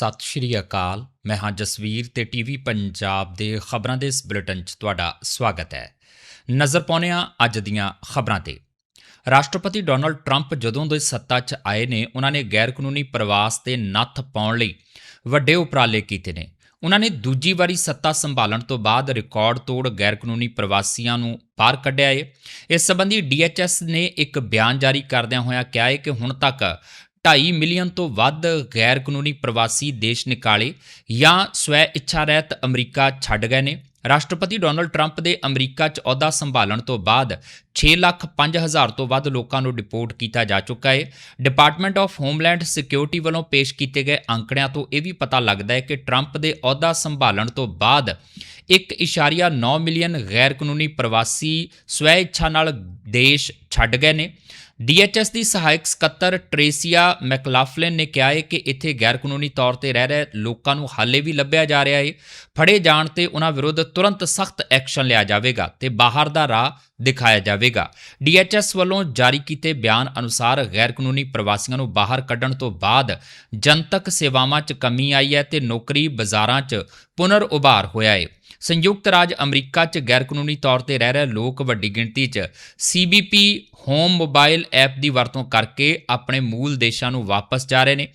ਸਤਿ ਸ਼੍ਰੀ ਅਕਾਲ। ਮੈਂ ਹਾਂ ਜਸਵੀਰ ਤੇ ਟੀਵੀ ਪੰਜਾਬ ਦੇ ਖਬਰਾਂ ਦੇ ਇਸ ਬੁਲੇਟਿਨ 'ਚ ਤੁਹਾਡਾ ਸਵਾਗਤ ਹੈ। ਨਜ਼ਰ ਪਾਉਂਦੇ ਹਾਂ ਅੱਜ ਦੀਆਂ ਖਬਰਾਂ ਤੇ। ਰਾਸ਼ਟਰਪਤੀ ਡੋਨਲਡ ਟਰੰਪ ਜਦੋਂ ਦੇ ਸੱਤਾ 'ਚ ਆਏ ਨੇ, ਉਹਨਾਂ ਨੇ ਗੈਰ ਕਾਨੂੰਨੀ ਪ੍ਰਵਾਸ ਤੇ ਨੱਥ ਪਾਉਣ ਲਈ ਵੱਡੇ ਉਪਰਾਲੇ ਕੀਤੇ ਨੇ। ਉਹਨਾਂ ਨੇ ਦੂਜੀ ਵਾਰੀ ਸੱਤਾ ਸੰਭਾਲਣ ਤੋਂ ਬਾਅਦ ਰਿਕਾਰਡ ਤੋੜ ਗੈਰ ਕਾਨੂੰਨੀ ਪ੍ਰਵਾਸੀਆਂ ਨੂੰ ਬਾਹਰ ਕੱਢਿਆ ਏ। ਇਸ ਸੰਬੰਧੀ ਡੀਐਚਐਸ ਨੇ ਇੱਕ ਬਿਆਨ ਜਾਰੀ ਕਰਦਿਆਂ ਹੋਇਆ ਕਿਹਾ ਹੈ ਕਿ ਹੁਣ ਤੱਕ 2.5 ਮਿਲੀਅਨ ਤੋਂ ਵੱਧ ਗੈਰ ਕਾਨੂੰਨੀ ਪ੍ਰਵਾਸੀ ਦੇਸ਼ ਨਿਕਾਲੇ ਜਾਂ ਸਵੈ ਇੱਛਾ ਰਹਿਤ ਅਮਰੀਕਾ ਛੱਡ ਗਏ ਨੇ। ਰਾਸ਼ਟਰਪਤੀ ਡੋਨਲਡ ਟਰੰਪ ਦੇ ਅਮਰੀਕਾ 'ਚ ਅਹੁਦਾ ਸੰਭਾਲਣ ਤੋਂ ਬਾਅਦ 6 ਲੱਖ 5000 ਤੋਂ ਵੱਧ ਲੋਕਾਂ ਨੂੰ ਡਿਪੋਰਟ ਕੀਤਾ ਜਾ ਚੁੱਕਾ ਹੈ। ਡਿਪਾਰਟਮੈਂਟ ਆਫ ਹੋਮਲੈਂਡ ਸਿਕਿਉਰਿਟੀ ਵੱਲੋਂ ਪੇਸ਼ ਕੀਤੇ ਗਏ ਅੰਕੜਿਆਂ ਤੋਂ ਇਹ ਵੀ ਪਤਾ ਲੱਗਦਾ ਹੈ ਕਿ ਟਰੰਪ ਦੇ ਅਹੁਦਾ ਸੰਭਾਲਣ ਤੋਂ ਬਾਅਦ 1.9 ਮਿਲੀਅਨ ਗੈਰ ਕਾਨੂੰਨੀ ਪ੍ਰਵਾਸੀ ਸਵੈ ਇੱਛਾ ਨਾਲ ਦੇਸ਼ ਛੱਡ ਗਏ ਨੇ। ਡੀਐਚਐਸ ਦੀ ਸਹਾਇਕ ਸਕੱਤਰ ਟ੍ਰੇਸੀਆ ਮੈਕਲਾਫਲਿਨ ਨੇ ਕਿਹਾ ਹੈ ਕਿ ਇੱਥੇ ਗੈਰ ਕਾਨੂੰਨੀ ਤੌਰ ਤੇ ਰਹਿ ਰਹੇ ਲੋਕਾਂ ਨੂੰ ਹਾਲੇ ਵੀ ਲੱਭਿਆ ਜਾ ਰਿਹਾ ਹੈ। ਫੜੇ ਜਾਣ ਤੇ ਉਹਨਾਂ ਵਿਰੁੱਧ ਤੁਰੰਤ ਸਖਤ ਐਕਸ਼ਨ ਲਿਆ ਜਾਵੇਗਾ ਤੇ ਬਾਹਰ ਦਾ ਰਾਹ ਦਿਖਾਇਆ ਜਾਵੇਗਾ। ਡੀਐਚਐਸ ਵੱਲੋਂ ਜਾਰੀ ਕੀਤੇ ਬਿਆਨ ਅਨੁਸਾਰ ਗੈਰ ਕਾਨੂੰਨੀ ਪ੍ਰਵਾਸੀਆਂ ਨੂੰ ਬਾਹਰ ਕੱਢਣ ਤੋਂ ਬਾਅਦ ਜਨਤਕ ਸੇਵਾਵਾਂ 'ਚ ਕਮੀ ਆਈ ਹੈ ਤੇ ਨੌਕਰੀ ਬਾਜ਼ਾਰਾਂ 'ਚ ਪੁਨਰ ਉਭਾਰ ਹੋਇਆ ਹੈ। ਸੰਯੁਕਤ ਰਾਜ ਅਮਰੀਕਾ 'ਚ ਗੈਰ ਕਾਨੂੰਨੀ ਤੌਰ ਤੇ ਰਹਿ ਰਹੇ ਲੋਕ ਵੱਡੀ ਗਿਣਤੀ 'ਚ CBP ਹੋਮ ਮੋਬਾਈਲ ਐਪ ਦੀ ਵਰਤੋਂ ਕਰਕੇ ਆਪਣੇ ਮੂਲ ਦੇਸ਼ਾਂ ਨੂੰ ਵਾਪਸ ਜਾ ਰਹੇ ਨੇ।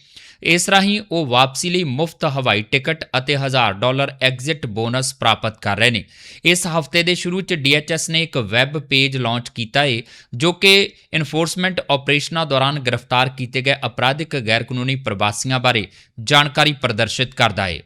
ਇਸ ਰਾਹੀਂ ਉਹ ਵਾਪਸੀ ਲਈ ਮੁਫਤ ਹਵਾਈ ਟਿਕਟ ਅਤੇ 1000 ਡਾਲਰ ਐਗਜ਼ਿਟ ਬੋਨਸ ਪ੍ਰਾਪਤ ਕਰ ਰਹੇ ਨੇ। ਇਸ ਹਫ਼ਤੇ ਦੇ ਸ਼ੁਰੂ 'ਚ DHS ਨੇ ਇੱਕ ਵੈਬ ਪੇਜ ਲਾਂਚ ਕੀਤਾ ਹੈ ਜੋ ਕਿ ਇਨਫੋਰਸਮੈਂਟ ਆਪਰੇਸ਼ਨਾਂ ਦੌਰਾਨ ਗ੍ਰਿਫਤਾਰ ਕੀਤੇ ਗਏ ਅਪਰਾਧਿਕ ਗੈਰ ਕਾਨੂੰਨੀ ਪ੍ਰਵਾਸੀਆਂ ਬਾਰੇ ਜਾਣਕਾਰੀ ਪ੍ਰਦਰਸ਼ਿਤ ਕਰਦਾ ਹੈ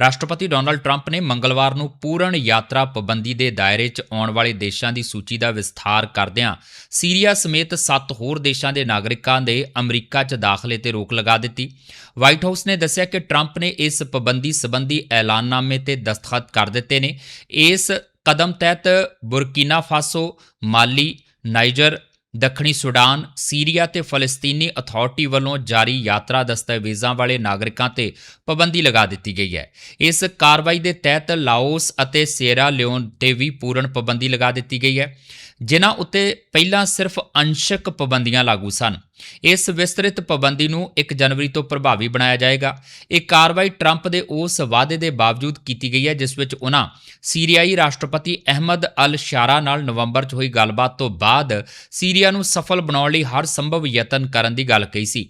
ਰਾਸ਼ਟਰਪਤੀ ਡੋਨਲਡ ਟਰੰਪ ਨੇ ਮੰਗਲਵਾਰ ਨੂੰ ਪੂਰਨ ਯਾਤਰਾ ਪਾਬੰਦੀ ਦੇ ਦਾਇਰੇ 'ਚ ਆਉਣ ਵਾਲੇ ਦੇਸ਼ਾਂ ਦੀ ਸੂਚੀ ਦਾ ਵਿਸਥਾਰ ਕਰਦਿਆਂ ਸੀਰੀਆ ਸਮੇਤ 7 ਹੋਰ ਦੇਸ਼ਾਂ ਦੇ ਨਾਗਰਿਕਾਂ ਦੇ ਅਮਰੀਕਾ 'ਚ ਦਾਖਲੇ ਤੇ ਰੋਕ ਲਗਾ ਦਿੱਤੀ। ਵਾਈਟ ਹਾਊਸ ਨੇ ਦੱਸਿਆ ਕਿ ਟਰੰਪ ਨੇ ਇਸ ਪਾਬੰਦੀ ਸੰਬੰਧੀ ਐਲਾਨਨਾਮੇ ਤੇ ਦਸਤਖਤ ਕਰ ਦਿੱਤੇ ਨੇ। ਇਸ ਕਦਮ ਤਹਿਤ ਬੁਰਕੀਨਾ ਫਾਸੋ, ਮਾਲੀ, ਨਾਈਜਰ ਦੱਖਣੀ ਸੁਡਾਨ, ਸੀਰੀਆ ਤੇ ਫਲਸਤੀਨੀ ਅਥਾਰਟੀ ਵੱਲੋਂ ਜਾਰੀ ਯਾਤਰਾ ਦਸਤਾਵੇਜ਼ਾਂ ਵਾਲੇ ਨਾਗਰਿਕਾਂ ਤੇ ਪਾਬੰਦੀ ਲਗਾ ਦਿੱਤੀ ਗਈ ਹੈ। ਇਸ ਕਾਰਵਾਈ ਦੇ ਤਹਿਤ ਲਾਓਸ ਅਤੇ ਸੇਰਾ ਲਿਓਨ ਤੇ ਵੀ ਪੂਰਨ ਪਾਬੰਦੀ ਲਗਾ ਦਿੱਤੀ ਗਈ ਹੈ। ਜਿਨ੍ਹਾਂ ਉੱਤੇ ਪਹਿਲਾਂ ਸਿਰਫ ਅੰਸ਼ਕ ਪਾਬੰਦੀਆਂ ਲਾਗੂ ਸਨ। ਇਸ ਵਿਸਤ੍ਰਿਤ ਪਾਬੰਦੀ ਨੂੰ 1 ਜਨਵਰੀ ਤੋਂ ਪ੍ਰਭਾਵੀ ਬਣਾਇਆ ਜਾਏਗਾ। ਇਹ ਕਾਰਵਾਈ ਟਰੰਪ ਦੇ ਉਸ ਵਾਅਦੇ ਦੇ ਬਾਵਜੂਦ ਕੀਤੀ ਗਈ ਹੈ, ਜਿਸ ਵਿੱਚ ਉਹਨਾਂ ਸੀਰੀਆਈ ਰਾਸ਼ਟਰਪਤੀ ਅਹਿਮਦ ਅਲ ਸ਼ਾਰਾ ਨਾਲ ਨਵੰਬਰ 'ਚ ਹੋਈ ਗੱਲਬਾਤ ਤੋਂ ਬਾਅਦ ਸੀਰੀਆ ਨੂੰ ਸਫਲ ਬਣਾਉਣ ਲਈ ਹਰ ਸੰਭਵ ਯਤਨ ਕਰਨ ਦੀ ਗੱਲ ਕਹੀ ਸੀ।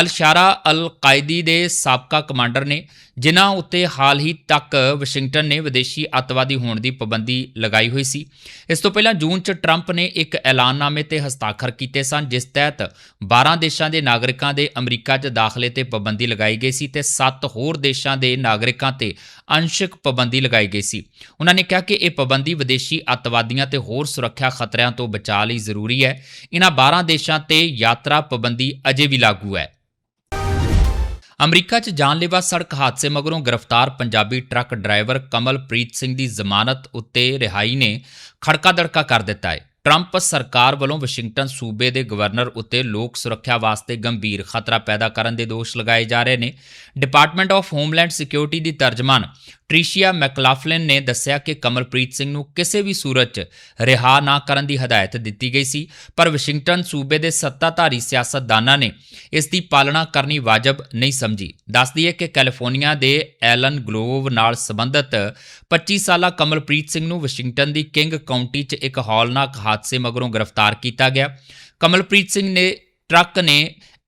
ਅਲ ਸ਼ਾਰਾ ਅਲ ਕਾਇਦੀ ਦੇ ਸਾਬਕਾ ਕਮਾਂਡਰ ਨੇ ਜਿਨ੍ਹਾਂ ਉੱਤੇ ਹਾਲ ਹੀ ਤੱਕ ਵਾਸ਼ਿੰਗਟਨ ਨੇ ਵਿਦੇਸ਼ੀ ਅੱਤਵਾਦੀ ਹੋਣ ਦੀ ਪਾਬੰਦੀ ਲਗਾਈ ਹੋਈ ਸੀ। ਇਸ ਤੋਂ ਪਹਿਲਾਂ ਜੂਨ 'ਚ ਟਰੰਪ ਨੇ ਇੱਕ ਐਲਾਨਨਾਮੇ ਤੇ ਹਸਤਾਖਰ ਕੀਤੇ ਸਨ, ਜਿਸ ਤਹਿਤ 12 ਦੇਸ਼ਾਂ ਦੇ ਨਾਗਰਿਕਾਂ ਦੇ ਅਮਰੀਕਾ 'ਚ ਦਾਖਲੇ ਤੇ ਪਾਬੰਦੀ ਲਗਾਈ ਗਈ ਸੀ ਤੇ 7 ਹੋਰ ਦੇਸ਼ਾਂ ਦੇ ਨਾਗਰਿਕਾਂ ਤੇ ਅੰਸ਼ਕ ਪਾਬੰਦੀ ਲਗਾਈ ਗਈ ਸੀ। ਉਹਨਾਂ ਨੇ ਕਿਹਾ ਕਿ ਇਹ ਪਾਬੰਦੀ ਵਿਦੇਸ਼ੀ ਅੱਤਵਾਦੀਆਂ ਤੇ ਹੋਰ ਸੁਰੱਖਿਆ ਖਤਰਿਆਂ ਤੋਂ ਬਚਾਅ ਲਈ ਜ਼ਰੂਰੀ ਹੈ। ਇਹਨਾਂ 12 ਦੇਸ਼ਾਂ ਤੇ ਯਾਤਰਾ ਪਾਬੰਦੀ ਅਜੇ ਵੀ ਲਾਗੂ ਹੈ। ਅਮਰੀਕਾ 'ਚ ਜਾਨਲੇਵਾ ਸੜਕ ਹਾਦਸੇ ਮਗਰੋਂ ਗ੍ਰਿਫਤਾਰ ਪੰਜਾਬੀ ਟਰੱਕ ਡਰਾਈਵਰ ਕਮਲਪ੍ਰੀਤ ਸਿੰਘ ਦੀ ਜ਼ਮਾਨਤ ਉੱਤੇ ਰਿਹਾਈ ਨੇ ਖੜਕਾ ਦੜਕਾ ਕਰ ਦਿੱਤਾ ਹੈ। ਟਰੰਪ ਸਰਕਾਰ ਵੱਲੋਂ ਵਾਸ਼ਿੰਗਟਨ ਸੂਬੇ ਦੇ ਗਵਰਨਰ ਉੱਤੇ ਲੋਕ ਸੁਰੱਖਿਆ ਵਾਸਤੇ ਗੰਭੀਰ ਖਤਰਾ ਪੈਦਾ ਕਰਨ ਦੇ ਦੋਸ਼ ਲਗਾਏ ਜਾ ਰਹੇ ਨੇ। ਡਿਪਾਰਟਮੈਂਟ ਆਫ ਹੋਮਲੈਂਡ ਸਿਕਿਉਰਿਟੀ ਦੀ ਤਰਜਮਾਨ ਟ੍ਰਿਸ਼ੀਆ ਮੈਕਲਾਫਲਿਨ ਨੇ ਦੱਸਿਆ ਕਿ ਕਮਲਪ੍ਰੀਤ ਸਿੰਘ ਨੂੰ ਕਿਸੇ ਵੀ ਸੂਰਤ 'ਚ ਰਿਹਾ ਨਾ ਕਰਨ ਦੀ ਹਦਾਇਤ ਦਿੱਤੀ ਗਈ ਸੀ, ਪਰ ਵਾਸ਼ਿੰਗਟਨ ਸੂਬੇ ਦੇ ਸੱਤਾਧਾਰੀ ਸਿਆਸਤਦਾਨਾਂ ਨੇ ਇਸ ਦੀ ਪਾਲਣਾ ਕਰਨੀ ਵਾਜਬ ਨਹੀਂ ਸਮਝੀ। ਦੱਸਦੀ ਹੈ ਕਿ ਕੈਲੀਫੋਰਨੀਆ ਦੇ ਐਲਨ ਗਲੋਵ ਨਾਲ ਸੰਬੰਧਿਤ 25 ਸਾਲਾ ਕਮਲਪ੍ਰੀਤ ਸਿੰਘ ਨੂੰ ਵਾਸ਼ਿੰਗਟਨ ਦੀ ਕਿੰਗ ਕਾਉਂਟੀ 'ਚ ਇੱਕ ਹੌਲਨਾਕ ਹਾਦਸੇ ਮਗਰੋਂ ਗ੍ਰਿਫਤਾਰ ਕੀਤਾ ਗਿਆ। ਕਮਲਪ੍ਰੀਤ ਸਿੰਘ ਨੇ ਟਰੱਕ ਨੇ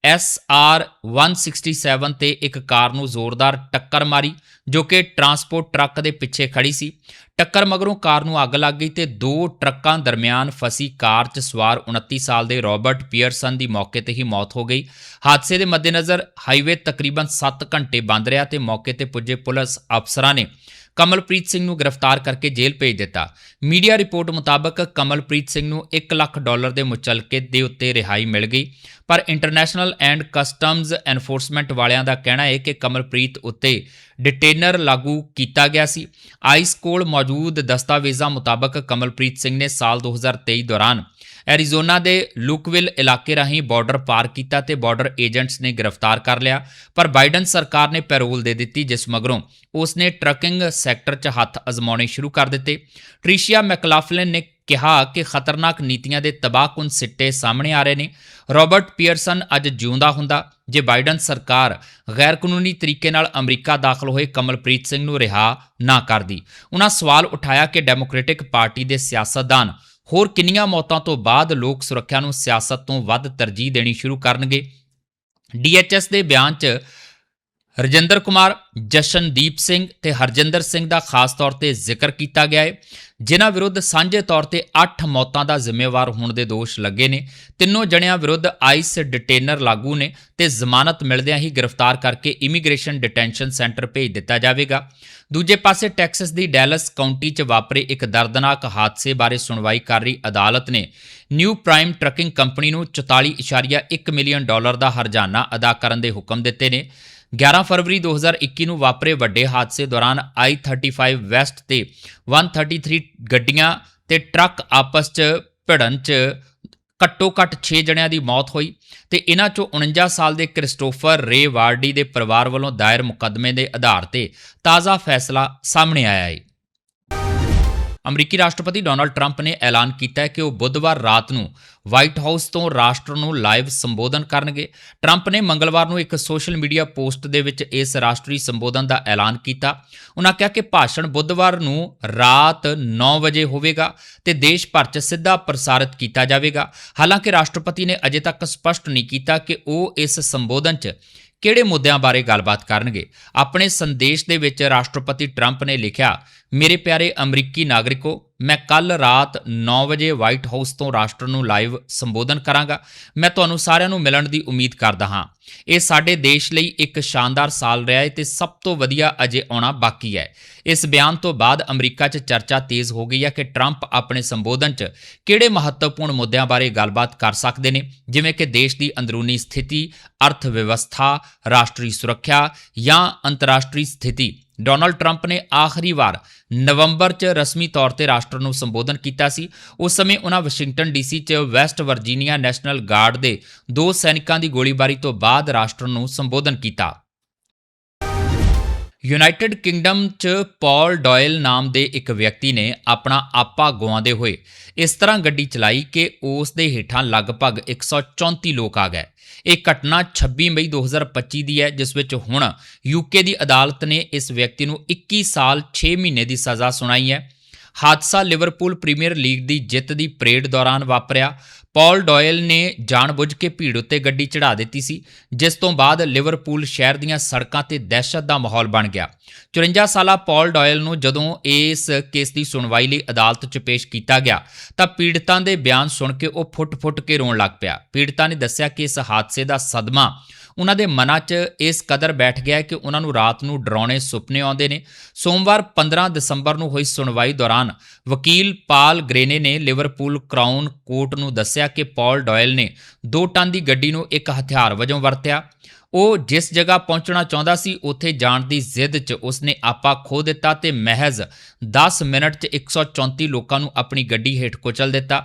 ਐਸ ਆਰ 167 ਤੇ ਇੱਕ ਕਾਰ ਨੂੰ ਜ਼ੋਰਦਾਰ ਟੱਕਰ ਮਾਰੀ, ਜੋ ਕਿ ਟਰਾਂਸਪੋਰਟ ਟਰੱਕ ਦੇ ਪਿੱਛੇ ਖੜੀ ਸੀ। ਟੱਕਰ ਮਗਰੋਂ ਕਾਰ ਨੂੰ ਅੱਗ ਲੱਗ ਗਈ ਤੇ ਦੋ ਟਰੱਕਾਂ ਦਰਮਿਆਨ ਫਸੀ ਕਾਰ 'ਚ ਸਵਾਰ 29 ਸਾਲ ਦੇ ਰਾਬਰਟ ਪੀਅਰਸਨ ਦੀ ਮੌਕੇ ਤੇ ਹੀ ਮੌਤ ਹੋ ਗਈ। ਹਾਦਸੇ ਦੇ ਮੱਦੇਨਜ਼ਰ ਹਾਈਵੇ ਤਕਰੀਬਨ 7 ਘੰਟੇ ਬੰਦ ਰਿਹਾ ਤੇ ਮੌਕੇ ਤੇ ਪੁੱਜੇ ਪੁਲਿਸ ਅਫਸਰਾਂ ਨੇ ਕਮਲਪ੍ਰੀਤ ਸਿੰਘ ਨੂੰ ਗ੍ਰਿਫਤਾਰ ਕਰਕੇ ਜੇਲ੍ਹ ਭੇਜ ਦਿੱਤਾ। ਮੀਡੀਆ ਰਿਪੋਰਟ ਮੁਤਾਬਕ ਕਮਲਪ੍ਰੀਤ ਸਿੰਘ ਨੂੰ 1 ਲੱਖ ਡਾਲਰ ਦੇ ਮੁਚਲਕੇ ਦੇ ਉੱਤੇ ਰਿਹਾਈ ਮਿਲ ਗਈ। ਪਰ ਇੰਟਰਨੈਸ਼ਨਲ ਐਂਡ ਕਸਟਮਜ਼ ਐਨਫੋਰਸਮੈਂਟ ਵਾਲਿਆਂ ਦਾ ਕਹਿਣਾ ਹੈ ਕਿ ਕਮਲਪ੍ਰੀਤ ਉੱਤੇ ਡਿਟੇਨਰ ਲਾਗੂ ਕੀਤਾ ਗਿਆ ਸੀ। ਆਈਸ ਕੋਲ ਮੌਜੂਦ ਦਸਤਾਵੇਜ਼ਾਂ ਮੁਤਾਬਕ ਕਮਲਪ੍ਰੀਤ ਸਿੰਘ ਨੇ ਸਾਲ 2023 ਦੌਰਾਨ ਐਰੀਜ਼ੋਨਾ ਦੇ ਲੁਕਵਿਲ ਇਲਾਕੇ ਰਾਹੀਂ ਬਾਰਡਰ ਪਾਰ ਕੀਤਾ ਤੇ ਬਾਰਡਰ ਏਜੰਟਸ ਨੇ ਗ੍ਰਿਫਤਾਰ ਕਰ ਲਿਆ, ਪਰ ਬਾਈਡਨ ਸਰਕਾਰ ਨੇ ਪੈਰੋਲ ਦੇ ਦਿੱਤੀ, ਜਿਸ ਮਗਰੋਂ ਉਸ ਨੇ ਟਰੱਕਿੰਗ ਸੈਕਟਰ 'ਚ ਹੱਥ ਅਜ਼ਮਾਉਣੇ ਸ਼ੁਰੂ ਕਰ ਦਿੱਤੇ। ਟ੍ਰਿਸ਼ੀਆ ਮੈਕਲਾਫਲਿਨ ਨੇ ਕਿਹਾ ਕਿ ਖਤਰਨਾਕ ਨੀਤੀਆਂ ਦੇ ਤਬਾਹਕੁਨ ਸਿੱਟੇ ਸਾਹਮਣੇ ਆ ਰਹੇ ਨੇ। ਰਾਬਰਟ ਪੀਅਰਸਨ ਅੱਜ ਜਿਉਂਦਾ ਹੁੰਦਾ, ਜੇ ਬਾਈਡਨ ਸਰਕਾਰ ਗੈਰ ਕਾਨੂੰਨੀ ਤਰੀਕੇ ਨਾਲ ਅਮਰੀਕਾ ਦਾਖਲ ਹੋਏ ਕਮਲਪ੍ਰੀਤ ਸਿੰਘ ਨੂੰ ਰਿਹਾ ਨਾ ਕਰਦੀ। ਉਹਨਾਂ ਸਵਾਲ ਉਠਾਇਆ ਕਿ ਡੈਮੋਕ੍ਰੈਟਿਕ ਪਾਰਟੀ ਦੇ ਸਿਆਸਤਦਾਨ ਹੋਰ ਕਿੰਨੀਆਂ ਮੌਤਾਂ ਤੋਂ ਬਾਅਦ ਲੋਕ ਸੁਰੱਖਿਆ ਨੂੰ ਸਿਆਸਤ ਤੋਂ ਵੱਧ ਤਰਜੀਹ ਦੇਣੀ ਸ਼ੁਰੂ ਕਰਨਗੇ? ਡੀਐਚਐਸ ਦੇ ਬਿਆਨ 'ਚ ਰਜਿੰਦਰ ਕੁਮਾਰ, ਜਸ਼ਨਦੀਪ ਸਿੰਘ ਤੇ ਹਰਜਿੰਦਰ ਸਿੰਘ ਦਾ ਖਾਸ ਤੌਰ ਤੇ ਜ਼ਿਕਰ ਕੀਤਾ ਗਿਆ ਹੈ, ਜਿਨ੍ਹਾਂ ਵਿਰੁੱਧ ਸਾਂਝੇ ਤੌਰ ਤੇ 8 ਮੌਤਾਂ ਦਾ ਜ਼ਿੰਮੇਵਾਰ ਹੋਣ ਦੇ ਦੋਸ਼ ਲੱਗੇ ਨੇ। ਤਿੰਨੋਂ ਜਣਿਆਂ ਵਿਰੁੱਧ ਆਈਸ ਡਿਟੇਨਰ ਲਾਗੂ ਨੇ ਤੇ ਜ਼ਮਾਨਤ ਮਿਲਦਿਆਂ ਹੀ ਗ੍ਰਿਫਤਾਰ ਕਰਕੇ ਇਮੀਗ੍ਰੇਸ਼ਨ ਡਿਟੈਂਸ਼ਨ ਸੈਂਟਰ ਭੇਜ ਦਿੱਤਾ ਜਾਵੇਗਾ। ਦੂਜੇ ਪਾਸੇ ਟੈਕਸਸ ਦੀ ਡੈਲਸ ਕਾਉਂਟੀ 'ਚ ਵਾਪਰੇ ਇੱਕ ਦਰਦਨਾਕ ਹਾਦਸੇ ਬਾਰੇ ਸੁਣਵਾਈ ਕਰ ਰਹੀ ਅਦਾਲਤ ਨੇ ਨਿਊ ਪ੍ਰਾਈਮ ਟਰਕਿੰਗ ਕੰਪਨੀ ਨੂੰ 44.1 ਮਿਲੀਅਨ ਡਾਲਰ ਦਾ ਹਰਜਾਨਾ ਅਦਾ ਕਰਨ ਦੇ ਹੁਕਮ ਦਿੱਤੇ ਨੇ। 11 ਫਰਵਰੀ 2021 ਨੂੰ ਵਾਪਰੇ ਵੱਡੇ ਹਾਦਸੇ ਦੌਰਾਨ I-35 ਵੈਸਟ ਤੇ 133 ਗੱਡੀਆਂ ਤੇ ਟਰੱਕ ਆਪਸ 'ਚ ਭਿੜਨ 'ਚ ਘੱਟੋ ਘੱਟ 6 ਜਣਿਆਂ ਦੀ ਮੌਤ ਹੋਈ ਤੇ ਇਹਨਾਂ 'ਚੋਂ 49 ਸਾਲ ਦੇ ਕ੍ਰਿਸਟੋਫਰ ਰੇ ਵਾਰਡੀ ਦੇ ਪਰਿਵਾਰ ਵੱਲੋਂ ਦਾਇਰ ਮੁਕੱਦਮੇ ਦੇ ਆਧਾਰ ਤੇ ਤਾਜ਼ਾ ਫੈਸਲਾ ਸਾਹਮਣੇ ਆਇਆ ਹੈ। ਅਮਰੀਕੀ ਰਾਸ਼ਟਰਪਤੀ ਡੋਨਾਲਡ ਟਰੰਪ ਨੇ ਐਲਾਨ ਕੀਤਾ ਹੈ ਕਿ ਉਹ ਬੁੱਧਵਾਰ ਰਾਤ ਨੂੰ ਵਾਈਟ ਹਾਊਸ ਤੋਂ ਰਾਸ਼ਟਰ ਨੂੰ ਲਾਈਵ ਸੰਬੋਧਨ ਕਰਨਗੇ। ਟਰੰਪ ਨੇ ਮੰਗਲਵਾਰ ਨੂੰ ਇੱਕ ਸੋਸ਼ਲ ਮੀਡੀਆ ਪੋਸਟ ਦੇ ਵਿੱਚ ਇਸ ਰਾਸ਼ਟਰੀ ਸੰਬੋਧਨ ਦਾ ਐਲਾਨ ਕੀਤਾ। ਉਹਨਾਂ ਕਿਹਾ ਕਿ ਭਾਸ਼ਣ ਬੁੱਧਵਾਰ ਨੂੰ ਰਾਤ 9 ਵਜੇ ਹੋਵੇਗਾ ਤੇ ਦੇਸ਼ ਭਰ 'ਚ ਸਿੱਧਾ ਪ੍ਰਸਾਰਿਤ ਕੀਤਾ ਜਾਵੇਗਾ। ਹਾਲਾਂਕਿ ਰਾਸ਼ਟਰਪਤੀ ਨੇ ਅਜੇ ਤੱਕ ਸਪਸ਼ਟ ਨਹੀਂ ਕੀਤਾ ਕਿ ਉਹ ਇਸ ਸੰਬੋਧਨ 'ਚ ਕਿਹੜੇ ਮੁੱਦਿਆਂ ਬਾਰੇ ਗੱਲਬਾਤ ਕਰਨਗੇ। ਆਪਣੇ ਸੰਦੇਸ਼ ਦੇ ਵਿੱਚ ਰਾਸ਼ਟਰਪਤੀ ਟਰੰਪ ਨੇ ਲਿਖਿਆ ਮੇਰੇ ਪਿਆਰੇ ਅਮਰੀਕੀ ਨਾਗਰਿਕੋ, ਮੈਂ ਕੱਲ ਰਾਤ 9 ਵਜੇ ਵਾਈਟ ਹਾਊਸ ਤੋਂ ਰਾਸ਼ਟਰ ਨੂੰ ਲਾਈਵ ਸੰਬੋਧਨ ਕਰਾਂਗਾ। ਮੈਂ ਤੁਹਾਨੂੰ ਸਾਰਿਆਂ ਨੂੰ ਮਿਲਣ ਦੀ ਉਮੀਦ ਕਰਦਾ ਹਾਂ। ਇਹ ਸਾਡੇ ਦੇਸ਼ ਲਈ ਇੱਕ ਸ਼ਾਨਦਾਰ ਸਾਲ ਰਿਹਾ ਹੈ ਤੇ ਸਭ ਤੋਂ ਵਧੀਆ ਅਜੇ ਆਉਣਾ ਬਾਕੀ ਹੈ। ਇਸ ਬਿਆਨ ਤੋਂ ਬਾਅਦ ਅਮਰੀਕਾ 'ਚ ਚਰਚਾ ਤੇਜ਼ ਹੋ ਗਈ ਹੈ ਕਿ ਟਰੰਪ ਆਪਣੇ ਸੰਬੋਧਨ 'ਚ ਕਿਹੜੇ ਮਹੱਤਵਪੂਰਨ ਮੁੱਦਿਆਂ ਬਾਰੇ ਗੱਲਬਾਤ ਕਰ ਸਕਦੇ ਨੇ? ਜਿਵੇਂ ਕਿ ਦੇਸ਼ ਦੀ ਅੰਦਰੂਨੀ ਸਥਿਤੀ, ਅਰਥ ਵਿਵਸਥਾ, ਰਾਸ਼ਟਰੀ ਸੁਰੱਖਿਆ ਜਾਂ ਅੰਤਰਰਾਸ਼ਟਰੀ ਸਥਿਤੀ। ਡੋਨਲਡ ਟਰੰਪ ਨੇ ਆਖਰੀ ਵਾਰ ਨਵੰਬਰ 'ਚ ਰਸਮੀ ਤੌਰ ਤੇ ਰਾਸ਼ਟਰ ਨੂੰ ਸੰਬੋਧਨ ਕੀਤਾ ਸੀ। ਉਸ ਸਮੇਂ ਉਹਨਾਂ ਵਾਸ਼ਿੰਗਟਨ ਡੀਸੀ 'ਚ ਵੈਸਟ ਵਰਜੀਨੀਆ ਨੈਸ਼ਨਲ ਗਾਰਡ ਦੇ ਦੋ ਸੈਨਿਕਾਂ ਦੀ ਗੋਲੀਬਾਰੀ ਤੋਂ ਬਾਅਦ ਰਾਸ਼ਟਰ ਨੂੰ ਸੰਬੋਧਨ ਕੀਤਾ। ਯੂਨਾਈਟਿਡ ਕਿੰਗਡਮ 'ਚ ਪੌਲ ਡੋਇਲ ਨਾਮ ਦੇ ਇੱਕ ਵਿਅਕਤੀ ਨੇ ਆਪਣਾ ਆਪਾ ਗਵਾਉਂਦੇ ਹੋਏ ਇਸ ਤਰ੍ਹਾਂ ਗੱਡੀ ਚਲਾਈ ਕਿ ਉਸ ਦੇ ਹੇਠਾਂ ਲਗਭਗ 134 ਲੋਕ ਆ ਗਏ। ਇਹ ਘਟਨਾ 26 ਮਈ 2025 ਦੀ ਹੈ, ਜਿਸ ਵਿੱਚ ਹੁਣ ਯੂਕੇ ਦੀ ਅਦਾਲਤ ਨੇ ਇਸ ਵਿਅਕਤੀ ਨੂੰ 21 ਸਾਲ 6 ਮਹੀਨੇ ਦੀ ਸਜ਼ਾ ਸੁਣਾਈ ਹੈ। ਹਾਦਸਾ ਲਿਵਰਪੂਲ ਪ੍ਰੀਮੀਅਰ ਲੀਗ ਦੀ ਜਿੱਤ ਦੀ ਪਰੇਡ ਦੌਰਾਨ ਵਾਪਰਿਆ। ਪੌਲ ਡੋਇਲ ਨੇ ਜਾਣਬੁੱਝ ਕੇ ਭੀੜ ਉੱਤੇ ਗੱਡੀ ਚੜਾ ਦਿੱਤੀ ਸੀ, ਜਿਸ ਤੋਂ ਬਾਅਦ ਲਿਵਰਪੂਲ ਸ਼ਹਿਰ ਦੀਆਂ ਸੜਕਾਂ ਤੇ ਦਹਿਸ਼ਤ ਦਾ ਮਾਹੌਲ ਬਣ ਗਿਆ। 54 ਸਾਲਾ ਪੌਲ ਡੋਇਲ ਨੂੰ ਜਦੋਂ ਇਸ ਕੇਸ ਦੀ ਸੁਣਵਾਈ ਲਈ ਅਦਾਲਤ 'ਚ ਪੇਸ਼ ਕੀਤਾ ਗਿਆ, ਤਾਂ ਪੀੜਤਾਂ ਦੇ ਬਿਆਨ ਸੁਣ ਕੇ ਉਹ ਫੁੱਟ-ਫੁੱਟ ਕੇ ਰੋਣ ਲੱਗ ਪਿਆ। ਪੀੜਤਾਂ ਨੇ ਦੱਸਿਆ ਕਿ ਇਸ ਹਾਦਸੇ ਦਾ ਸਦਮਾ ਉਹਨਾਂ ਦੇ ਮਨਾਂ 'ਚ ਇਸ ਕਦਰ ਬੈਠ ਗਿਆ ਕਿ ਉਹਨਾਂ ਨੂੰ ਰਾਤ ਨੂੰ ਡਰਾਉਣੇ ਸੁਪਨੇ ਆਉਂਦੇ ਨੇ। ਸੋਮਵਾਰ 15 ਦਸੰਬਰ ਨੂੰ ਹੋਈ ਸੁਣਵਾਈ ਦੌਰਾਨ ਵਕੀਲ ਪਾਲ ਗ੍ਰੇਨੇ ਨੇ ਲਿਵਰਪੂਲ ਕਰਾਊਨ ਕੋਰਟ ਨੂੰ ਦੱਸਿਆ ਕਿ ਪੌਲ ਡੋਇਲ ਨੇ 2 ਟਨ ਦੀ ਗੱਡੀ ਨੂੰ ਇੱਕ ਹਥਿਆਰ ਵਜੋਂ ਵਰਤਿਆ। ਉਹ ਜਿਸ ਜਗ੍ਹਾ ਪਹੁੰਚਣਾ ਚਾਹੁੰਦਾ ਸੀ, ਉੱਥੇ ਜਾਣ ਦੀ ਜ਼ਿੱਦ 'ਚ ਉਸਨੇ ਆਪਾ ਖੋ ਦਿੱਤਾ ਤੇ ਮਹਿਜ਼ 10 ਮਿੰਟ 'ਚ 134 ਲੋਕਾਂ ਨੂੰ ਆਪਣੀ ਗੱਡੀ ਹੇਠ ਕੁਚਲ ਦਿੱਤਾ।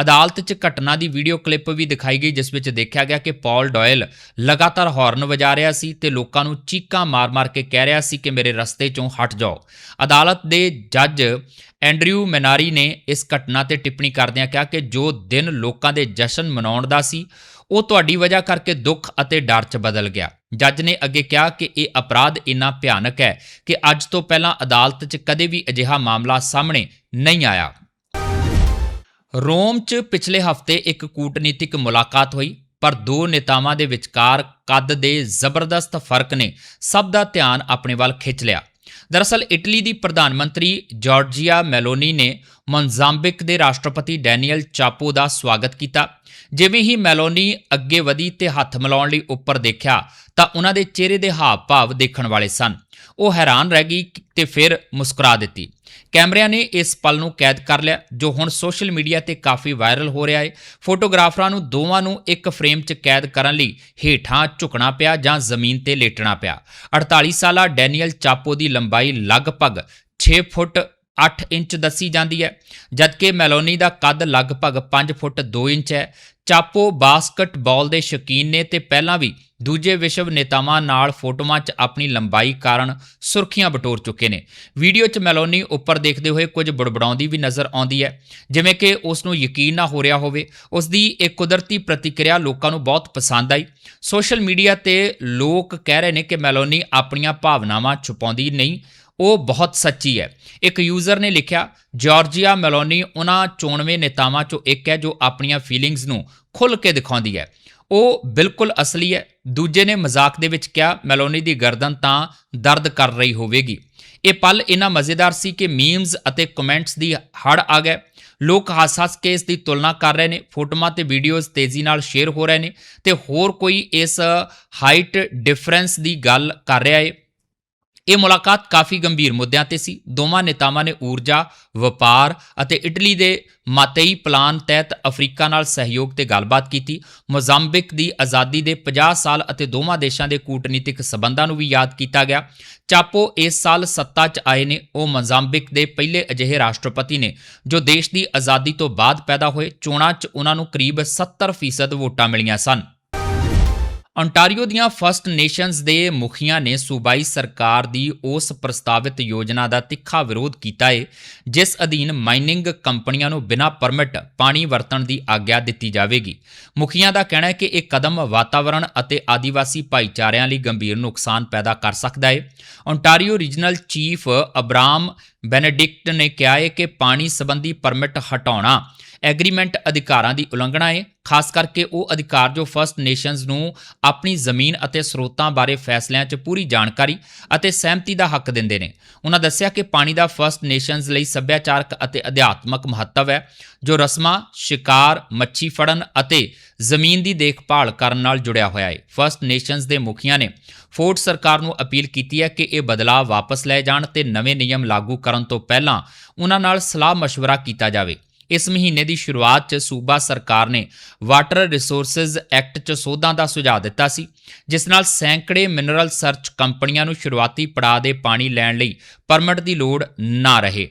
ਅਦਾਲਤ 'ਚ ਘਟਨਾ ਦੀ ਵੀਡੀਓ ਕਲਿੱਪ ਵੀ ਦਿਖਾਈ ਗਈ, ਜਿਸ ਵਿੱਚ ਦੇਖਿਆ ਗਿਆ ਕਿ ਪੌਲ ਡੋਇਲ ਲਗਾਤਾਰ ਹਾਰਨ ਵਜਾ ਰਿਹਾ ਸੀ ਤੇ ਲੋਕਾਂ ਨੂੰ ਚੀਕਾਂ ਮਾਰ-ਮਾਰ ਕੇ ਕਹਿ ਰਿਹਾ ਸੀ ਕਿ ਮੇਰੇ ਰਸਤੇ 'ਚੋਂ ਹਟ ਜਾਓ। ਅਦਾਲਤ ਦੇ ਜੱਜ ਐਂਡਰਿਊ ਮੈਨਾਰੀ ਨੇ ਇਸ ਘਟਨਾ ਤੇ ਟਿੱਪਣੀ ਕਰਦਿਆਂ ਕਿਹਾ ਕਿ ਜੋ ਦਿਨ ਲੋਕਾਂ ਦੇ ਜਸ਼ਨ ਮਨਾਉਣ ਦਾ ਸੀ ਉਹ ਤੁਹਾਡੀ ਵਜ੍ਹਾ ਕਰਕੇ ਦੁੱਖ ਅਤੇ ਡਰ 'ਚ ਬਦਲ ਗਿਆ। ਜੱਜ ਨੇ ਅੱਗੇ ਕਿਹਾ ਕਿ ਇਹ ਅਪਰਾਧ ਇੰਨਾ ਭਿਆਨਕ ਹੈ ਕਿ ਅੱਜ ਤੋਂ ਪਹਿਲਾਂ ਅਦਾਲਤ 'ਚ ਕਦੇ ਵੀ ਅਜਿਹਾ ਮਾਮਲਾ ਸਾਹਮਣੇ ਨਹੀਂ ਆਇਆ। ਰੋਮ 'ਚ ਪਿਛਲੇ ਹਫ਼ਤੇ ਇੱਕ ਕੂਟਨੀਤਿਕ ਮੁਲਾਕਾਤ ਹੋਈ, ਪਰ ਦੋ ਨੇਤਾਵਾਂ ਦੇ ਵਿਚਕਾਰ ਕੱਦ ਦੇ ਜ਼ਬਰਦਸਤ ਫ਼ਰਕ ਨੇ ਸਭ ਦਾ ਧਿਆਨ ਆਪਣੇ ਵੱਲ ਖਿੱਚ ਲਿਆ। ਦਰਅਸਲ, ਇਟਲੀ ਦੀ ਪ੍ਰਧਾਨ ਮੰਤਰੀ ਜਾਰਜੀਆ ਮੈਲੋਨੀ ਨੇ ਮੋਜ਼ਾਂਬਿਕ ਦੇ ਰਾਸ਼ਟਰਪਤੀ ਡੈਨੀਅਲ ਚਾਪੋ ਦਾ ਸਵਾਗਤ ਕੀਤਾ। ਜਿਵੇਂ ਹੀ ਮੈਲੋਨੀ ਅੱਗੇ ਵਧੀ ਤੇ ਹੱਥ ਮਿਲਾਉਣ ਲਈ ਉੱਪਰ ਦੇਖਿਆ, ਤਾਂ ਉਹਨਾਂ ਦੇ ਚਿਹਰੇ ਦੇ ਹਾਵ-ਭਾਵ ਦੇਖਣ ਵਾਲੇ ਸਨ। ਉਹ ਹੈਰਾਨ ਰਹਿ ਗਈ ਤੇ ਫਿਰ ਮੁਸਕਰਾ ਦਿੱਤੀ। ਕੈਮਰਿਆਂ ਨੇ ਇਸ ਪਲ ਨੂੰ ਕੈਦ ਕਰ ਲਿਆ, ਜੋ ਹੁਣ ਸੋਸ਼ਲ ਮੀਡੀਆ ਤੇ ਕਾਫੀ ਵਾਇਰਲ ਹੋ ਰਿਹਾ ਹੈ। ਫੋਟੋਗ੍ਰਾਫਰਾਂ ਨੂੰ, ਦੋਵਾਂ ਨੂੰ ਇੱਕ ਫਰੇਮ 'ਚ ਕੈਦ ਕਰਨ ਲਈ ਹੇਠਾਂ ਝੁਕਣਾ ਪਿਆ ਜਾਂ ਜ਼ਮੀਨ ਤੇ ਲੇਟਣਾ ਪਿਆ। 48 ਸਾਲਾ ਡੈਨੀਅਲ ਚਾਪੋ ਦੀ ਲੰਬਾਈ ਲਗਭਗ 6 ਫੁੱਟ 8 ਇੰਚ ਦੱਸੀ ਜਾਂਦੀ ਹੈ, ਜਦਕਿ ਮੈਲੋਨੀ ਦਾ ਕੱਦ ਲਗਭਗ 5 ਫੁੱਟ 2 ਇੰਚ ਹੈ। ਚਾਪੋ ਬਾਸਕਟਬਾਲ ਦੇ ਸ਼ੌਕੀਨ ਨੇ ਤੇ ਪਹਿਲਾਂ ਵੀ ਦੂਜੇ ਵਿਸ਼ਵ ਨੇਤਾਵਾਂ ਨਾਲ ਫੋਟੋਆਂ 'ਚ ਆਪਣੀ ਲੰਬਾਈ ਕਾਰਨ ਸੁਰਖੀਆਂ ਬਟੋਰ ਚੁੱਕੇ ਨੇ। ਵੀਡੀਓ 'ਚ ਮੈਲੋਨੀ ਉੱਪਰ ਦੇਖਦੇ ਹੋਏ ਕੁਝ ਬੜਬੜਾਉਂਦੀ ਵੀ ਨਜ਼ਰ ਆਉਂਦੀ ਹੈ। ਜਿਵੇਂ ਕਿ ਉਸ ਨੂੰ ਯਕੀਨ ਨਾ ਹੋ ਰਿਹਾ ਹੋਵੇ, ਉਸ ਦੀ ਇਹ ਕੁਦਰਤੀ ਪ੍ਰਤੀਕਿਰਿਆ ਲੋਕਾਂ ਨੂੰ ਬਹੁਤ ਪਸੰਦ ਆਈ। ਸੋਸ਼ਲ ਮੀਡੀਆ ਤੇ ਲੋਕ ਕਹਿ ਰਹੇ ਨੇ ਕਿ ਮੈਲੋਨੀ ਆਪਣੀਆਂ ਭਾਵਨਾਵਾਂ ਛੁਪਾਉਂਦੀ ਨਹੀਂ, ਉਹ ਬਹੁਤ ਸੱਚੀ ਹੈ। ਇੱਕ ਯੂਜ਼ਰ ਨੇ ਲਿਖਿਆ, ਜਾਰਜੀਆ ਮੈਲੋਨੀ ਉਹਨਾਂ ਚੋਣਵੇਂ ਨੇਤਾਵਾਂ ਚੋਂ ਇੱਕ ਹੈ ਜੋ ਆਪਣੀਆਂ ਫੀਲਿੰਗਸ ਨੂੰ ਖੁੱਲ੍ਹ ਕੇ ਦਿਖਾਉਂਦੀ ਹੈ। ਉਹ ਬਿਲਕੁਲ ਅਸਲੀ ਹੈ ਦੂਜੇ ਨੇ ਮਜ਼ਾਕ ਦੇ ਵਿੱਚ ਕਿਹਾ, ਮੈਲੋਨੀ ਦੀ ਗਰਦਨ ਤਾਂ ਦਰਦ ਕਰ ਰਹੀ ਹੋਵੇਗੀ। ਇਹ ਪਲ ਇੰਨਾ ਮਜ਼ੇਦਾਰ ਸੀ ਕਿ ਮੀਮਸ ਅਤੇ ਕਮੈਂਟਸ ਦੀ ਹੜ ਆ ਗਏ। ਲੋਕ ਹੱਸ-ਹੱਸ ਕੇ ਇਸ ਦੀ ਤੁਲਨਾ ਕਰ ਰਹੇ ਨੇ, ਫੋਟੋਆਂ ਤੇ ਵੀਡੀਓਜ਼ ਤੇਜ਼ੀ ਨਾਲ ਸ਼ੇਅਰ ਹੋ ਰਹੇ ਨੇ ਤੇ ਹੋਰ ਕੋਈ ਇਸ ਹਾਈਟ ਡਿਫਰੈਂਸ ਦੀ ਗੱਲ ਕਰ ਰਿਹਾ ਹੈ ਇਹ ਮੁਲਾਕਾਤ ਕਾਫੀ ਗੰਭੀਰ ਮੁੱਦਿਆਂ ਤੇ ਸੀ। ਦੋਵਾਂ ਨੇਤਾਵਾਂ ਨੇ ਊਰਜਾ, ਵਪਾਰ ਅਤੇ ਇਟਲੀ ਦੇ ਮਾਤੇਈ ਪਲਾਨ ਤਹਿਤ ਅਫਰੀਕਾ ਨਾਲ ਸਹਿਯੋਗ ਤੇ ਗੱਲਬਾਤ ਕੀਤੀ। ਮੋਜ਼ਾਂਬਿਕ ਦੀ ਆਜ਼ਾਦੀ ਦੇ 50 ਸਾਲ ਅਤੇ ਦੋਵਾਂ ਦੇਸ਼ਾਂ ਦੇ ਕੂਟਨੀਤਿਕ ਸਬੰਧਾਂ ਨੂੰ ਵੀ ਯਾਦ ਕੀਤਾ ਗਿਆ। ਚਾਪੋ ਇਸ ਸਾਲ ਸੱਤਾ 'ਚ ਆਏ ਨੇ। ਉਹ ਮੋਜ਼ਾਂਬਿਕ ਦੇ ਪਹਿਲੇ ਅਜਿਹੇ ਰਾਸ਼ਟਰਪਤੀ ਨੇ, ਜੋ ਦੇਸ਼ ਦੀ ਆਜ਼ਾਦੀ ਤੋਂ ਬਾਅਦ ਪੈਦਾ ਹੋਏ। ਚੋਣਾਂ 'ਚ ਉਹਨਾਂ ਨੂੰ ਕਰੀਬ 70% ਵੋਟਾਂ ਮਿਲੀਆਂ ਸਨ। Ontario ਦੀਆਂ ਫਰਸਟ ਨੇਸ਼ਨਸ ਦੇ ਮੁਖੀਆਂ ਨੇ ਸੂਬਾਈ ਸਰਕਾਰ ਦੀ ਉਸ ਪ੍ਰਸਤਾਵਿਤ ਯੋਜਨਾ ਦਾ ਤਿੱਖਾ ਵਿਰੋਧ ਕੀਤਾ ਹੈ ਜਿਸ ਅਧੀਨ ਮਾਈਨਿੰਗ ਕੰਪਨੀਆਂ ਨੂੰ ਬਿਨਾਂ ਪਰਮਿਟ ਪਾਣੀ ਵਰਤਣ ਦੀ ਆਗਿਆ ਦਿੱਤੀ ਜਾਵੇਗੀ। ਮੁਖੀਆਂ ਦਾ ਕਹਿਣਾ ਹੈ ਕਿ ਇਹ ਕਦਮ ਵਾਤਾਵਰਣ ਅਤੇ ਆਦੀਵਾਸੀ ਭਾਈਚਾਰਿਆਂ ਲਈ ਗੰਭੀਰ ਨੁਕਸਾਨ ਪੈਦਾ ਕਰ ਸਕਦਾ ਹੈ ontario regional chief Abram Benedict ਨੇ ਕਿਹਾ ਹੈ ਕਿ ਪਾਣੀ ਸੰਬੰਧੀ ਪਰਮਿਟ ਹਟਾਉਣਾ ਐਗਰੀਮੈਂਟ ਅਧਿਕਾਰਾਂ ਦੀ ਉਲੰਘਣਾ ਹੈ ਖਾਸ ਕਰਕੇ ਉਹ ਅਧਿਕਾਰ ਜੋ ਫਰਸਟ ਨੇਸ਼ਨਸ ਨੂੰ ਆਪਣੀ ਜ਼ਮੀਨ ਅਤੇ ਸਰੋਤਾਂ ਬਾਰੇ ਫੈਸਲਿਆਂ 'ਚ ਪੂਰੀ ਜਾਣਕਾਰੀ ਅਤੇ ਸਹਿਮਤੀ ਦਾ ਹੱਕ ਦਿੰਦੇ ਨੇ ਉਹਨਾਂ ਦੱਸਿਆ ਕਿ ਪਾਣੀ ਦਾ ਫਰਸਟ ਨੇਸ਼ਨਸ ਲਈ ਸੱਭਿਆਚਾਰਕ ਅਤੇ ਅਧਿਆਤਮਕ ਮਹੱਤਵ ਹੈ ਜੋ ਰਸਮਾਂ ਸ਼ਿਕਾਰ ਮੱਛੀ ਫੜਨ ਅਤੇ ਜ਼ਮੀਨ ਦੀ ਦੇਖਭਾਲ ਕਰਨ ਨਾਲ ਜੁੜਿਆ ਹੋਇਆ ਹੈ ਫਰਸਟ ਨੇਸ਼ਨਸ ਦੇ ਮੁਖੀਆਂ ਨੇ ਫੋਰਡ ਸਰਕਾਰ ਨੂੰ ਅਪੀਲ ਕੀਤੀ ਹੈ ਕਿ ਇਹ ਬਦਲਾਅ ਵਾਪਸ ਲਏ ਜਾਣ ਤੇ ਨਵੇਂ ਨਿਯਮ ਲਾਗੂ ਕਰਨ ਤੋਂ ਪਹਿਲਾਂ ਉਹਨਾਂ ਨਾਲ ਸਲਾਹ مشورہ ਕੀਤਾ ਜਾਵੇ ਇਸ ਮਹੀਨੇ ਦੀ ਸ਼ੁਰੂਆਤ 'ਚ ਸੂਬਾ ਸਰਕਾਰ ਨੇ ਵਾਟਰ ਰਿਸੋਰਸਜ਼ ਐਕਟ 'ਚ ਸੋਧਾਂ ਦਾ ਸੁਝਾਅ ਦਿੱਤਾ ਸੀ, ਜਿਸ ਨਾਲ ਸੈਂਕੜੇ ਮਿਨਰਲ ਸਰਚ ਕੰਪਨੀਆਂ ਨੂੰ ਸ਼ੁਰੂਆਤੀ ਪੜਾਅ ਦੇ ਪਾਣੀ ਲੈਣ ਲਈ ਪਰਮਿਟ ਦੀ ਲੋੜ ਨਾ ਰਹੇ।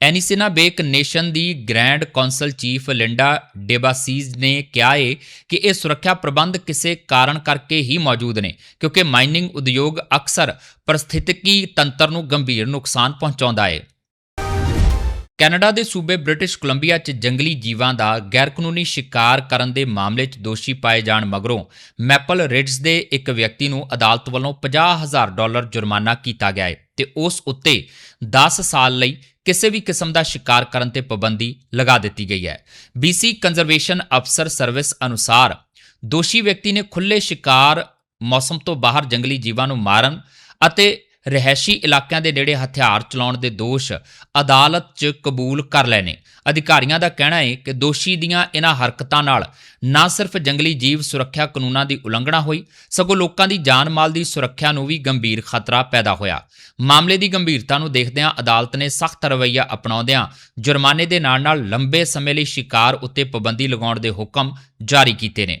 ਐਨੀਸਿਨਾ ਬੇਕ ਨੇਸ਼ਨ ਦੀ Grand Council Chief Linda Debassige ਨੇ ਕਿਹਾ ਹੈ ਕਿ ਇਹ ਸੁਰੱਖਿਆ ਪ੍ਰਬੰਧ ਕਿਸੇ ਕਾਰਨ ਕਰਕੇ ਹੀ ਮੌਜੂਦ ਨੇ, ਕਿਉਂਕਿ ਮਾਈਨਿੰਗ ਉਦਯੋਗ ਅਕਸਰ ਪਰਿਸਥਿਤਕੀ ਤੰਤਰ ਨੂੰ ਗੰਭੀਰ ਨੁਕਸਾਨ ਪਹੁੰਚਾਉਂਦਾ ਹੈ ਕੈਨੇਡਾ ਦੇ ਸੂਬੇ ਬ੍ਰਿਟਿਸ਼ ਕੋਲੰਬੀਆ 'ਚ ਜੰਗਲੀ ਜੀਵਾਂ ਦਾ ਗੈਰਕਾਨੂੰਨੀ ਸ਼ਿਕਾਰ ਕਰਨ ਦੇ ਮਾਮਲੇ 'ਚ ਦੋਸ਼ੀ ਪਾਏ ਜਾਣ ਮਗਰੋਂ ਮੈਪਲ ਰਿਡਜ਼ ਦੇ ਇੱਕ ਵਿਅਕਤੀ ਨੂੰ ਅਦਾਲਤ ਵੱਲੋਂ 50000 ਡਾਲਰ ਜੁਰਮਾਨਾ ਕੀਤਾ ਗਿਆ ਹੈ ਤੇ ਉਸ ਉੱਤੇ 10 ਸਾਲ ਲਈ ਕਿਸੇ ਵੀ ਕਿਸਮ ਦਾ ਸ਼ਿਕਾਰ ਕਰਨ ਤੇ ਪਾਬੰਦੀ ਲਗਾ ਦਿੱਤੀ ਗਈ ਹੈ। BC ਕੰਜ਼ਰਵੇਸ਼ਨ ਅਫਸਰ ਸਰਵਿਸ ਅਨੁਸਾਰ ਦੋਸ਼ੀ ਵਿਅਕਤੀ ਨੇ ਖੁੱਲੇ ਸ਼ਿਕਾਰ ਮੌਸਮ ਤੋਂ ਬਾਹਰ ਜੰਗਲੀ ਜੀਵਾਂ ਨੂੰ ਮਾਰਨ ਅਤੇ ਰਹਿਸ਼ੀ ਇਲਾਕਿਆਂ ਦੇ ਨੇੜੇ ਹਥਿਆਰ ਚਲਾਉਣ ਦੇ ਦੋਸ਼ ਅਦਾਲਤ 'ਚ ਕਬੂਲ ਕਰ ਲਏ ਨੇ। ਅਧਿਕਾਰੀਆਂ ਦਾ ਕਹਿਣਾ ਹੈ ਕਿ ਦੋਸ਼ੀ ਦੀਆਂ ਇਹਨਾਂ ਹਰਕਤਾਂ ਨਾਲ ਨਾ ਸਿਰਫ ਜੰਗਲੀ ਜੀਵ ਸੁਰੱਖਿਆ ਕਾਨੂੰਨਾਂ ਦੀ ਉਲੰਘਣਾ ਹੋਈ, ਸਗੋਂ ਲੋਕਾਂ ਦੀ ਜਾਨ ਮਾਲ ਦੀ ਸੁਰੱਖਿਆ ਨੂੰ ਵੀ ਗੰਭੀਰ ਖਤਰਾ ਪੈਦਾ ਹੋਇਆ। ਮਾਮਲੇ ਦੀ ਗੰਭੀਰਤਾ ਨੂੰ ਦੇਖਦਿਆਂ ਅਦਾਲਤ ਨੇ ਸਖਤ ਰਵੱਈਆ ਅਪਣਾਉਂਦਿਆਂ ਜੁਰਮਾਨੇ ਦੇ ਨਾਲ-ਨਾਲ ਲੰਬੇ ਸਮੇਂ ਲਈ ਸ਼ਿਕਾਰ ਉੱਤੇ ਪਾਬੰਦੀ ਲਗਾਉਣ ਦੇ ਹੁਕਮ ਜਾਰੀ ਕੀਤੇ ਨੇ।